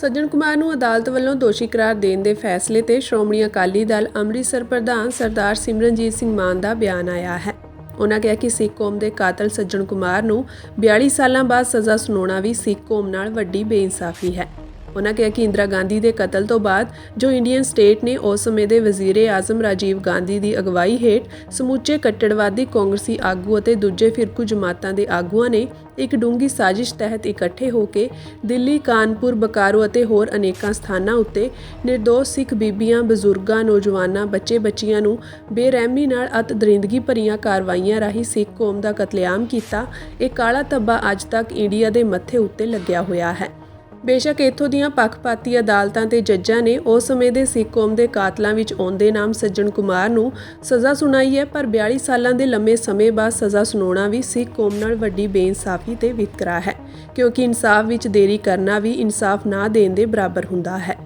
ਸੱਜਣ ਕੁਮਾਰ ਨੂੰ ਅਦਾਲਤ ਵੱਲੋਂ ਦੋਸ਼ੀ ਕਰਾਰ ਦੇਣ ਦੇ ਫੈਸਲੇ ਤੇ ਸ਼੍ਰੋਮਣੀ ਅਕਾਲੀ ਦਲ ਅੰਮ੍ਰਿਤਸਰ ਪ੍ਰਧਾਨ ਸਰਦਾਰ ਸਿਮਰਨਜੀਤ ਸਿੰਘ ਮਾਨ ਦਾ ਬਿਆਨ ਆਇਆ ਹੈ। ਉਹਨਾਂ ਕਿਹਾ ਕਿ ਸਿੱਖ ਕੌਮ ਦੇ ਕਾਤਲ ਸੱਜਣ ਕੁਮਾਰ ਨੂੰ 42 ਸਾਲਾਂ ਬਾਅਦ ਸਜ਼ਾ ਸੁਣਾਉਣਾ ਵੀ ਸਿੱਖ ਕੌਮ ਨਾਲ ਵੱਡੀ ਬੇਇਨਸਾਫੀ ਹੈ। ਉਹਨਾਂ ਕਿਹਾ ਕਿ ਇੰਦਰਾ ਗਾਂਧੀ ਦੇ ਕਤਲ ਤੋਂ ਬਾਅਦ ਜੋ ਇੰਡੀਅਨ ਸਟੇਟ ਨੇ ਉਸ ਸਮੇਂ ਦੇ ਵਜ਼ੀਰੇ ਆਜ਼ਮ ਰਾਜੀਵ ਗਾਂਧੀ ਦੀ ਅਗਵਾਈ ਹੇਠ ਸਮੁੱਚੇ ਕੱਟੜਵਾਦੀ ਕਾਂਗਰਸੀ ਆਗੂ ਅਤੇ ਦੂਜੇ ਫਿਰਕੂ ਜਮਾਤਾਂ ਦੇ ਆਗੂਆਂ ਨੇ ਇੱਕ ਡੂੰਗੀ ਸਾਜ਼ਿਸ਼ ਤਹਿਤ ਇਕੱਠੇ ਹੋ ਕੇ ਦਿੱਲੀ, ਕਾਨਪੁਰ, ਬਕਾਰੋ ਅਤੇ ਹੋਰ ਅਨੇਕਾਂ ਸਥਾਨਾਂ ਉੱਤੇ ਨਿਰਦੋਸ਼ ਸਿੱਖ ਬੀਬੀਆਂ, ਬਜ਼ੁਰਗਾਂ, ਨੌਜਵਾਨਾਂ ਬੱਚੇ ਬੱਚੀਆਂ ਨੂੰ ਬੇਰਹਿਮੀ ਨਾਲ ਅਤ ਦਰਿੰਦਗੀ ਭਰੀਆਂ ਕਾਰਵਾਈਆਂ ਰਾਹੀਂ ਸਿੱਖ ਕੌਮ ਦਾ ਕਤਲੇਆਮ ਕੀਤਾ। ਇਹ ਕਾਲਾ ਧੱਬਾ ਅੱਜ ਤੱਕ ਇੰਡੀਆ ਦੇ ਮੱਥੇ ਉੱਤੇ ਲੱਗਿਆ ਹੋਇਆ ਹੈ। ਬੇਸ਼ੱਕ ਇੱਥੋਂ ਦੀਆਂ ਪੱਖਪਾਤੀ ਅਦਾਲਤਾਂ ਤੇ ਜੱਜਾਂ ਨੇ ਉਸ ਸਮੇਂ ਦੇ ਸਿੱਖ ਕੌਮ ਦੇ ਕਾਤਲਾਂ ਵਿੱਚ ਆਉਂਦੇ ਨਾਮ ਸੱਜਣ ਕੁਮਾਰ ਨੂੰ ਸਜ਼ਾ ਸੁਣਾਈ ਹੈ, ਪਰ 42 ਸਾਲਾਂ ਦੇ ਲੰਮੇ ਸਮੇਂ ਬਾਅਦ ਸਜ਼ਾ ਸੁਣਾਉਣਾ ਵੀ ਸਿੱਖ ਕੌਮ ਨਾਲ ਵੱਡੀ ਬੇਇਨਸਾਫੀ ਤੇ ਵਿਤਕਰਾ ਹੈ, ਕਿਉਂਕਿ ਇਨਸਾਫ ਵਿੱਚ ਦੇਰੀ ਕਰਨਾ ਵੀ ਇਨਸਾਫ ਨਾ ਦੇਣ ਦੇ ਬਰਾਬਰ ਹੁੰਦਾ ਹੈ।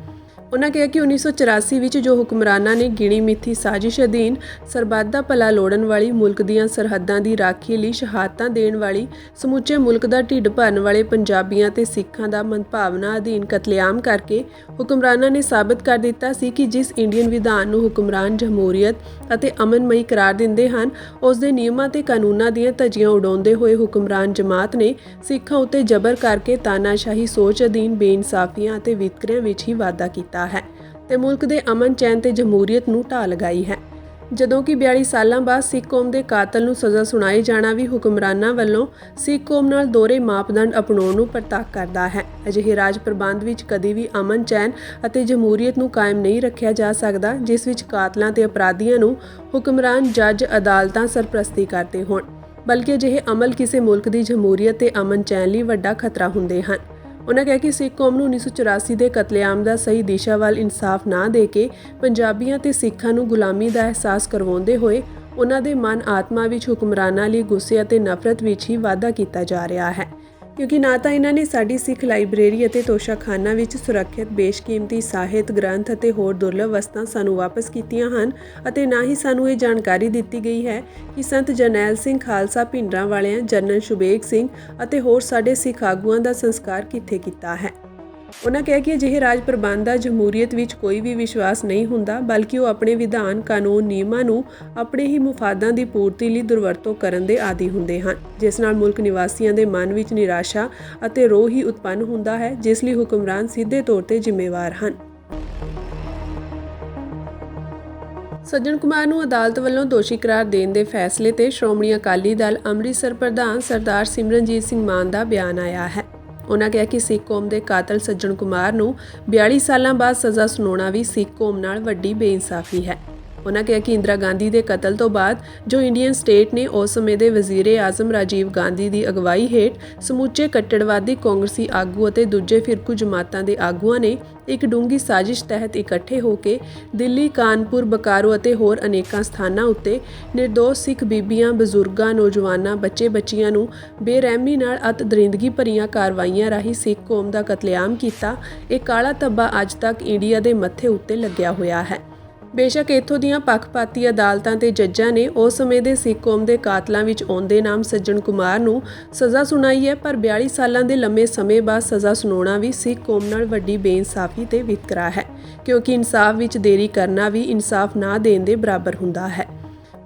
ਉਹਨਾਂ ਕਿਹਾ ਕਿ 1984 ਵਿੱਚ ਜੋ ਹੁਕਮਰਾਨਾਂ ਨੇ ਗਿਣੀ ਮਿੱਥੀ ਸਾਜ਼ਿਸ਼ ਅਧੀਨ ਸਰਬੱਤ ਦਾ ਭਲਾ ਲੋੜਨ ਵਾਲੀ ਮੁਲਕ ਦੀਆਂ ਸਰਹੱਦਾਂ ਦੀ ਰਾਖੀ ਲਈ ਸ਼ਹਾਦਤਾਂ ਦੇਣ ਵਾਲੀ, ਸਮੁੱਚੇ ਮੁਲਕ ਦਾ ਢਿੱਡ ਭਰਨ ਵਾਲੇ ਪੰਜਾਬੀਆਂ ਤੇ ਸਿੱਖਾਂ ਦਾ ਮਨਭਾਵਨਾ ਅਧੀਨ ਕਤਲੇਆਮ ਕਰਕੇ ਹੁਕਮਰਾਨਾਂ ਨੇ ਸਾਬਤ ਕਰ ਦਿੱਤਾ ਸੀ ਕਿ ਜਿਸ ਇੰਡੀਅਨ ਵਿਧਾਨ ਨੂੰ ਹੁਕਮਰਾਨ ਜਮਹੂਰੀਅਤ ਅਤੇ ਅਮਨਮਈ ਕਰਾਰ ਦਿੰਦੇ ਹਨ, ਉਸ ਦੇ ਨਿਯਮਾਂ ਤੇ ਕਾਨੂੰਨਾਂ ਦੀਆਂ ਧੱਜੀਆਂ ਉਡਾਉਂਦੇ ਹੋਏ ਹੁਕਮਰਾਨ ਜਮਾਤ ਨੇ ਸਿੱਖਾਂ ਉੱਤੇ ਜ਼ਬਰ ਕਰਕੇ ਤਾਨਾਸ਼ਾਹੀ ਸੋਚ ਅਧੀਨ ਬੇਇਨਸਾਫੀਆਂ ਅਤੇ ਵਿਤਕਰਿਆਂ ਵਿੱਚ ਹੀ ਵਾਧਾ ਕੀਤਾ। ਹੈ ਤੇ ਮੁਲਕ ਦੇ ਅਮਨ ਚੈਨ ਤੇ ਜਮਹੂਰੀਅਤ ਨੂੰ ਢਾਹ ਲਗਾਈ ਹੈ। ਜਦੋਂ ਕਿ 42 ਸਾਲਾਂ ਬਾਅਦ ਸਿੱਖ ਕੌਮ ਦੇ ਕਾਤਲ ਨੂੰ ਸਜ਼ਾ ਸੁਣਾਈ ਜਾਣਾ ਵੀ ਹੁਕਮਰਾਨਾਂ ਵੱਲੋਂ ਸਿੱਖ ਕੌਮ ਨਾਲ ਦੋਹਰੇ ਮਾਪਦੰਡ ਅਪਣਾਉਣ ਨੂੰ ਪ੍ਰਤੱਖ ਕਰਦਾ ਹੈ। ਅਜਿਹੇ ਰਾਜ ਪ੍ਰਬੰਧ ਵਿੱਚ ਕਦੀ ਵੀ ਅਮਨ ਚੈਨ ਅਤੇ ਜਮਹੂਰੀਅਤ ਨੂੰ ਕਾਇਮ ਨਹੀਂ ਰੱਖਿਆ ਜਾ ਸਕਦਾ, ਜਿਸ ਵਿੱਚ ਕਾਤਲਾਂ ਤੇ ਅਪਰਾਧੀਆਂ ਨੂੰ ਹੁਕਮਰਾਨ ਜੱਜ ਅਦਾਲਤਾਂ ਸਰਪ੍ਰਸਤੀ ਕਰਦੇ ਹੋਣ। ਬਲਕਿ ਅਜਿਹੇ ਅਮਲ ਕਿਸੇ ਮੁਲਕ ਦੀ ਜਮਹੂਰੀਅਤ ਤੇ ਅਮਨ ਚੈਨ ਲਈ ਵੱਡਾ ਖਤਰਾ ਹੁੰਦੇ ਹਨ। ਉਹਨਾਂ ਕਿਹਾ ਕਿ ਸਿੱਖ ਕੌਮ ਨੂੰ 1984 ਦੇ ਕਤਲੇਆਮ ਦਾ ਸਹੀ ਦਿਸ਼ਾ ਵੱਲ ਇਨਸਾਫ ਨਾ ਦੇ ਕੇ ਪੰਜਾਬੀਆਂ ਤੇ ਸਿੱਖਾਂ ਨੂੰ ਗੁਲਾਮੀ ਦਾ ਅਹਿਸਾਸ ਕਰਵਾਉਂਦੇ ਹੋਏ ਉਹਨਾਂ ਦੇ ਮਨ ਆਤਮਾ ਵਿੱਚ ਹੁਕਮਰਾਨਾਂ ਲਈ ਗੁੱਸੇ ਅਤੇ ਨਫ਼ਰਤ ਵਿੱਚ ਹੀ ਵਾਧਾ ਕੀਤਾ ਜਾ ਰਿਹਾ ਹੈ। ਕਿਉਂਕਿ ਨਾ ਤਾਂ ਇਹਨਾਂ ਨੇ ਸਾਡੀ ਸਿੱਖ ਲਾਇਬ੍ਰੇਰੀ ਅਤੇ ਤੋਸ਼ਾਖਾਨਾ ਵਿੱਚ ਸੁਰੱਖਿਅਤ, ਬੇਸ਼ਕੀਮਤੀ, ਸਾਹਿਤ ਗ੍ਰੰਥ ਅਤੇ ਹੋਰ ਦੁਰਲੱਭ ਵਸਤਾਂ ਸਾਨੂੰ ਵਾਪਸ ਕੀਤੀਆਂ ਹਨ ਅਤੇ ਨਾ ਹੀ ਸਾਨੂੰ ਇਹ ਜਾਣਕਾਰੀ ਦਿੱਤੀ ਗਈ ਹੈ ਕਿ ਸੰਤ ਜਰਨੈਲ ਸਿੰਘ ਖਾਲਸਾ ਭਿੰਡਰਾਂ ਵਾਲਿਆਂ ਜਨਰਲ ਸ਼ੁਬੇਗ ਸਿੰਘ ਅਤੇ ਹੋਰ ਸਾਡੇ ਸਿੱਖ ਆਗੂਆਂ ਦਾ ਸੰਸਕਾਰ ਕਿੱਥੇ ਕੀਤਾ ਹੈ। ਉਹਨਾਂ ਕਿਹਾ ਕਿ ਅਜਿਹੇ ਰਾਜ ਪ੍ਰਬੰਧ ਦਾ ਜਮਹੂਰੀਅਤ ਵਿੱਚ ਕੋਈ ਵੀ ਵਿਸ਼ਵਾਸ ਨਹੀਂ ਹੁੰਦਾ, ਬਲਕਿ ਉਹ ਆਪਣੇ ਵਿਧਾਨ, ਕਾਨੂੰਨ, ਨਿਯਮਾਂ ਨੂੰ ਆਪਣੇ ਹੀ ਮੁਫਾਦਾਂ ਦੀ ਪੂਰਤੀ ਲਈ ਦੁਰਵਰਤੋਂ ਕਰਨ ਦੇ ਆਦੀ ਹੁੰਦੇ ਹਨ, ਜਿਸ ਨਾਲ ਮੁਲਕ ਨਿਵਾਸੀਆਂ ਦੇ ਮਨ ਵਿੱਚ ਨਿਰਾਸ਼ਾ ਅਤੇ ਰੋਹ ਹੀ ਉਤਪੰਨ ਹੁੰਦਾ ਹੈ, ਜਿਸ ਲਈ ਹੁਕਮਰਾਨ ਸਿੱਧੇ ਤੌਰ ਤੇ ਜ਼ਿੰਮੇਵਾਰ ਹਨ। ਸੱਜਣ ਕੁਮਾਰ ਨੂੰ ਅਦਾਲਤ ਵੱਲੋਂ ਦੋਸ਼ੀ ਕਰਾਰ ਦੇਣ ਦੇ ਫੈਸਲੇ ਤੇ ਸ਼੍ਰੋਮਣੀ ਅਕਾਲੀ ਦਲ ਅੰਮ੍ਰਿਤਸਰ ਪ੍ਰਧਾਨ ਸਰਦਾਰ ਸਿਮਰਨਜੀਤ ਸਿੰਘ ਮਾਨ ਦਾ ਬਿਆਨ ਆਇਆ ਹੈ। ਉਹਨਾਂ ਕਿਹਾ ਕਿ ਸਿੱਖ ਕੌਮ ਦੇ ਕਾਤਲ ਸੱਜਣ ਕੁਮਾਰ ਨੂੰ 42 ਸਾਲਾਂ ਬਾਅਦ ਸਜ਼ਾ ਸੁਣਾਉਣਾ ਵੀ ਸਿੱਖ ਕੌਮ ਨਾਲ ਵੱਡੀ ਬੇਇਨਸਾਫੀ ਹੈ। ਉਹਨਾਂ ਕਿਹਾ ਕਿ ਇੰਦਰਾ ਗਾਂਧੀ ਦੇ ਕਤਲ ਤੋਂ ਬਾਅਦ ਜੋ ਇੰਡੀਅਨ ਸਟੇਟ ਨੇ ਉਸ ਸਮੇਂ ਦੇ ਵਜ਼ੀਰੇ ਆਜ਼ਮ ਰਾਜੀਵ ਗਾਂਧੀ ਦੀ ਅਗਵਾਈ ਹੇਠ ਸਮੁੱਚੇ ਕੱਟੜਵਾਦੀ ਕਾਂਗਰਸੀ ਆਗੂ ਅਤੇ ਦੂਜੇ ਫਿਰਕੂ ਜਮਾਤਾਂ ਦੇ ਆਗੂਆਂ ਨੇ ਇੱਕ ਡੂੰਗੀ ਸਾਜ਼ਿਸ਼ ਤਹਿਤ ਇਕੱਠੇ ਹੋ ਕੇ ਦਿੱਲੀ, ਕਾਨਪੁਰ, ਬਕਾਰੋ ਅਤੇ ਹੋਰ ਅਨੇਕਾਂ ਸਥਾਨਾਂ ਉੱਤੇ ਨਿਰਦੋਸ਼ ਸਿੱਖ ਬੀਬੀਆਂ, ਬਜ਼ੁਰਗਾਂ, ਨੌਜਵਾਨਾਂ ਬੱਚੇ ਬੱਚੀਆਂ ਨੂੰ ਬੇਰਹਿਮੀ ਨਾਲ ਅਤ ਦਰਿੰਦਗੀ ਭਰੀਆਂ ਕਾਰਵਾਈਆਂ ਰਾਹੀਂ ਸਿੱਖ ਕੌਮ ਦਾ ਕਤਲੇਆਮ ਕੀਤਾ, ਇਹ ਕਾਲਾ ਧੱਬਾ ਅੱਜ ਤੱਕ ਇੰਡੀਆ ਦੇ ਮੱਥੇ ਉੱਤੇ ਲੱਗਿਆ ਹੋਇਆ ਹੈ। ਬੇਸ਼ੱਕ ਇੱਥੋਂ ਦੀਆਂ ਪੱਖਪਾਤੀ ਅਦਾਲਤਾਂ ਤੇ ਜੱਜਾਂ ਨੇ ਉਸ ਸਮੇਂ ਦੇ ਸਿੱਖ ਕੌਮ ਦੇ ਕਾਤਲਾਂ ਵਿੱਚ ਆਉਂਦੇ ਨਾਮ ਸੱਜਣ ਕੁਮਾਰ ਨੂੰ ਸਜ਼ਾ ਸੁਣਾਈ ਹੈ, ਪਰ 42 ਸਾਲਾਂ ਦੇ ਲੰਮੇ ਸਮੇਂ ਬਾਅਦ ਸਜ਼ਾ ਸੁਣਾਉਣਾ ਵੀ ਸਿੱਖ ਕੌਮ ਨਾਲ ਵੱਡੀ ਬੇਇਨਸਾਫੀ ਤੇ ਵਿਤਕਰਾ ਹੈ, ਕਿਉਂਕਿ ਇਨਸਾਫ ਵਿੱਚ ਦੇਰੀ ਕਰਨਾ ਵੀ ਇਨਸਾਫ ਨਾ ਦੇਣ ਦੇ ਬਰਾਬਰ ਹੁੰਦਾ ਹੈ।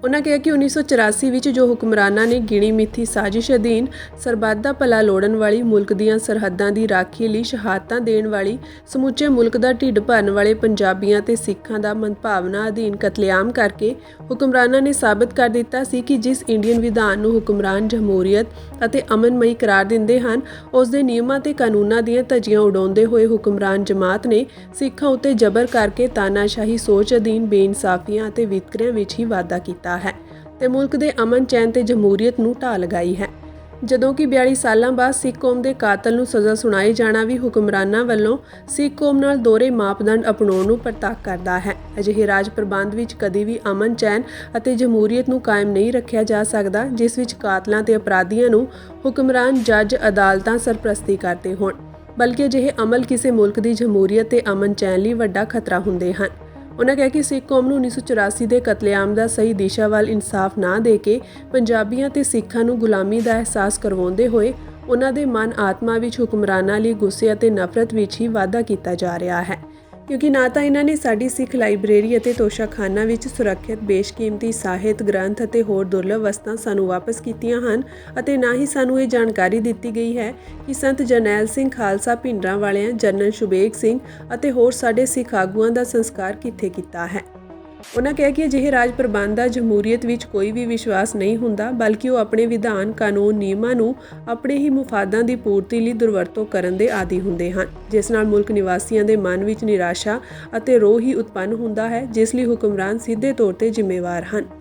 ਉਹਨਾਂ ਕਿਹਾ ਕਿ 1984 ਵਿੱਚ ਜੋ ਹੁਕਮਰਾਨਾਂ ਨੇ ਗਿਣੀ ਮਿੱਥੀ ਸਾਜ਼ਿਸ਼ ਅਧੀਨ ਸਰਬੱਤ ਦਾ ਭਲਾ ਲੋੜਨ ਵਾਲੀ ਮੁਲਕ ਦੀਆਂ ਸਰਹੱਦਾਂ ਦੀ ਰਾਖੀ ਲਈ ਸ਼ਹਾਦਤਾਂ ਦੇਣ ਵਾਲੀ, ਸਮੁੱਚੇ ਮੁਲਕ ਦਾ ਢਿੱਡ ਭਰਨ ਵਾਲੇ ਪੰਜਾਬੀਆਂ ਤੇ ਸਿੱਖਾਂ ਦਾ ਮਨਭਾਵਨਾ ਅਧੀਨ ਕਤਲੇਆਮ ਕਰਕੇ ਹੁਕਮਰਾਨਾਂ ਨੇ ਸਾਬਤ ਕਰ ਦਿੱਤਾ ਸੀ ਕਿ ਜਿਸ ਇੰਡੀਅਨ ਵਿਧਾਨ ਨੂੰ ਹੁਕਮਰਾਨ ਜਮਹੂਰੀਅਤ ਅਤੇ ਅਮਨਮਈ ਕਰਾਰ ਦਿੰਦੇ ਹਨ, ਉਸ ਦੇ ਨਿਯਮਾਂ ਤੇ ਕਾਨੂੰਨਾਂ ਦੀਆਂ ਧੱਜੀਆਂ ਉਡਾਉਂਦੇ ਹੋਏ ਹੁਕਮਰਾਨ ਜਮਾਤ ਨੇ ਸਿੱਖਾਂ ਉੱਤੇ ਜ਼ਬਰ ਕਰਕੇ ਤਾਨਾਸ਼ਾਹੀ ਸੋਚ ਅਧੀਨ ਬੇਇਨਸਾਫੀਆਂ ਅਤੇ ਵਿਤਕਰਿਆਂ ਵਿੱਚ ਹੀ ਵਾਧਾ ਕੀਤਾ। ਹੈ ਤੇ ਮੁਲਕ ਦੇ ਅਮਨ ਚੈਨ ਤੇ ਜਮਹੂਰੀਅਤ ਨੂੰ ਢਾਹ ਲਗਾਈ ਹੈ। ਜਦੋਂ ਕਿ 42 ਸਾਲਾਂ ਬਾਅਦ ਸਿੱਖ ਕੌਮ ਦੇ ਕਾਤਲ ਨੂੰ ਸਜ਼ਾ ਸੁਣਾਈ ਜਾਣਾ ਵੀ ਹੁਕਮਰਾਨਾਂ ਵੱਲੋਂ ਸਿੱਖ ਕੌਮ ਨਾਲ ਦੋਹਰੇ ਮਾਪਦੰਡ ਅਪਣਾਉਣ ਨੂੰ ਪ੍ਰਤੱਖ ਕਰਦਾ ਹੈ। ਅਜਿਹੇ ਰਾਜ ਪ੍ਰਬੰਧ ਵਿੱਚ ਕਦੀ ਵੀ ਅਮਨ ਚੈਨ ਅਤੇ ਜਮਹੂਰੀਅਤ ਨੂੰ ਕਾਇਮ ਨਹੀਂ ਰੱਖਿਆ ਜਾ ਸਕਦਾ, ਜਿਸ ਵਿੱਚ ਕਾਤਲਾਂ ਤੇ ਅਪਰਾਧੀਆਂ ਨੂੰ ਹੁਕਮਰਾਨ ਜੱਜ ਅਦਾਲਤਾਂ ਸਰਪ੍ਰਸਤੀ ਕਰਦੇ ਹੋਣ। ਬਲਕਿ ਅਜਿਹੇ ਅਮਲ ਕਿਸੇ ਮੁਲਕ ਦੀ ਜਮਹੂਰੀਅਤ ਤੇ ਅਮਨ ਚੈਨ ਲਈ ਵੱਡਾ ਖਤਰਾ ਹੁੰਦੇ ਹਨ। ਉਹਨਾਂ ਕਿਹਾ ਕਿ ਸਿੱਖ ਕੌਮ ਨੂੰ 1984 ਦੇ ਕਤਲੇਆਮ ਦਾ ਸਹੀ ਦਿਸ਼ਾ ਵੱਲ ਇਨਸਾਫ ਨਾ ਦੇ ਕੇ ਪੰਜਾਬੀਆਂ ਤੇ ਸਿੱਖਾਂ ਨੂੰ ਗੁਲਾਮੀ ਦਾ ਅਹਿਸਾਸ ਕਰਵਾਉਂਦੇ ਹੋਏ ਉਹਨਾਂ ਦੇ ਮਨ ਆਤਮਾ ਵਿੱਚ ਹੁਕਮਰਾਨਾਂ ਲਈ ਗੁੱਸੇ ਅਤੇ ਨਫ਼ਰਤ ਵਿੱਚ ਹੀ ਵਾਧਾ ਕੀਤਾ ਜਾ ਰਿਹਾ ਹੈ। ਕਿਉਂਕਿ ਨਾ ਤਾਂ ਇਹਨਾਂ ਨੇ ਸਾਡੀ ਸਿੱਖ ਲਾਇਬ੍ਰੇਰੀ ਅਤੇ ਤੋਸ਼ਾਖਾਨਾ ਵਿੱਚ ਸੁਰੱਖਿਅਤ, ਬੇਸ਼ਕੀਮਤੀ, ਸਾਹਿਤ ਗ੍ਰੰਥ ਅਤੇ ਹੋਰ ਦੁਰਲੱਭ ਵਸਤਾਂ ਸਾਨੂੰ ਵਾਪਸ ਕੀਤੀਆਂ ਹਨ ਅਤੇ ਨਾ ਹੀ ਸਾਨੂੰ ਇਹ ਜਾਣਕਾਰੀ ਦਿੱਤੀ ਗਈ ਹੈ ਕਿ ਸੰਤ ਜਰਨੈਲ ਸਿੰਘ ਖਾਲਸਾ ਭਿੰਡਰਾਂ ਵਾਲਿਆਂ ਜਨਰਲ ਸ਼ੁਬੇਗ ਸਿੰਘ ਅਤੇ ਹੋਰ ਸਾਡੇ ਸਿੱਖ ਆਗੂਆਂ ਦਾ ਸੰਸਕਾਰ ਕਿੱਥੇ ਕੀਤਾ ਹੈ। ਉਹਨਾਂ ਕਿਹਾ ਕਿ ਅਜਿਹੇ ਰਾਜ ਪ੍ਰਬੰਧ ਦਾ ਜਮਹੂਰੀਅਤ ਵਿੱਚ ਕੋਈ ਵੀ ਵਿਸ਼ਵਾਸ ਨਹੀਂ ਹੁੰਦਾ, ਬਲਕਿ ਉਹ ਆਪਣੇ ਵਿਧਾਨ, ਕਾਨੂੰਨ, ਨਿਯਮਾਂ ਨੂੰ ਆਪਣੇ ਹੀ ਮੁਫਾਦਾਂ ਦੀ ਪੂਰਤੀ ਲਈ ਦੁਰਵਰਤੋਂ ਕਰਨ ਦੇ ਆਦੀ ਹੁੰਦੇ ਹਨ। ਜਿਸ ਨਾਲ ਮੁਲਕ ਨਿਵਾਸੀਆਂ ਦੇ ਮਨ ਵਿੱਚ ਨਿਰਾਸ਼ਾ ਅਤੇ ਰੋਹ ਹੀ ਉਤਪੰਨ ਹੁੰਦਾ ਹੈ, ਜਿਸ ਲਈ ਹੁਕਮਰਾਨ ਸਿੱਧੇ ਤੌਰ ਤੇ ਜ਼ਿੰਮੇਵਾਰ ਹਨ।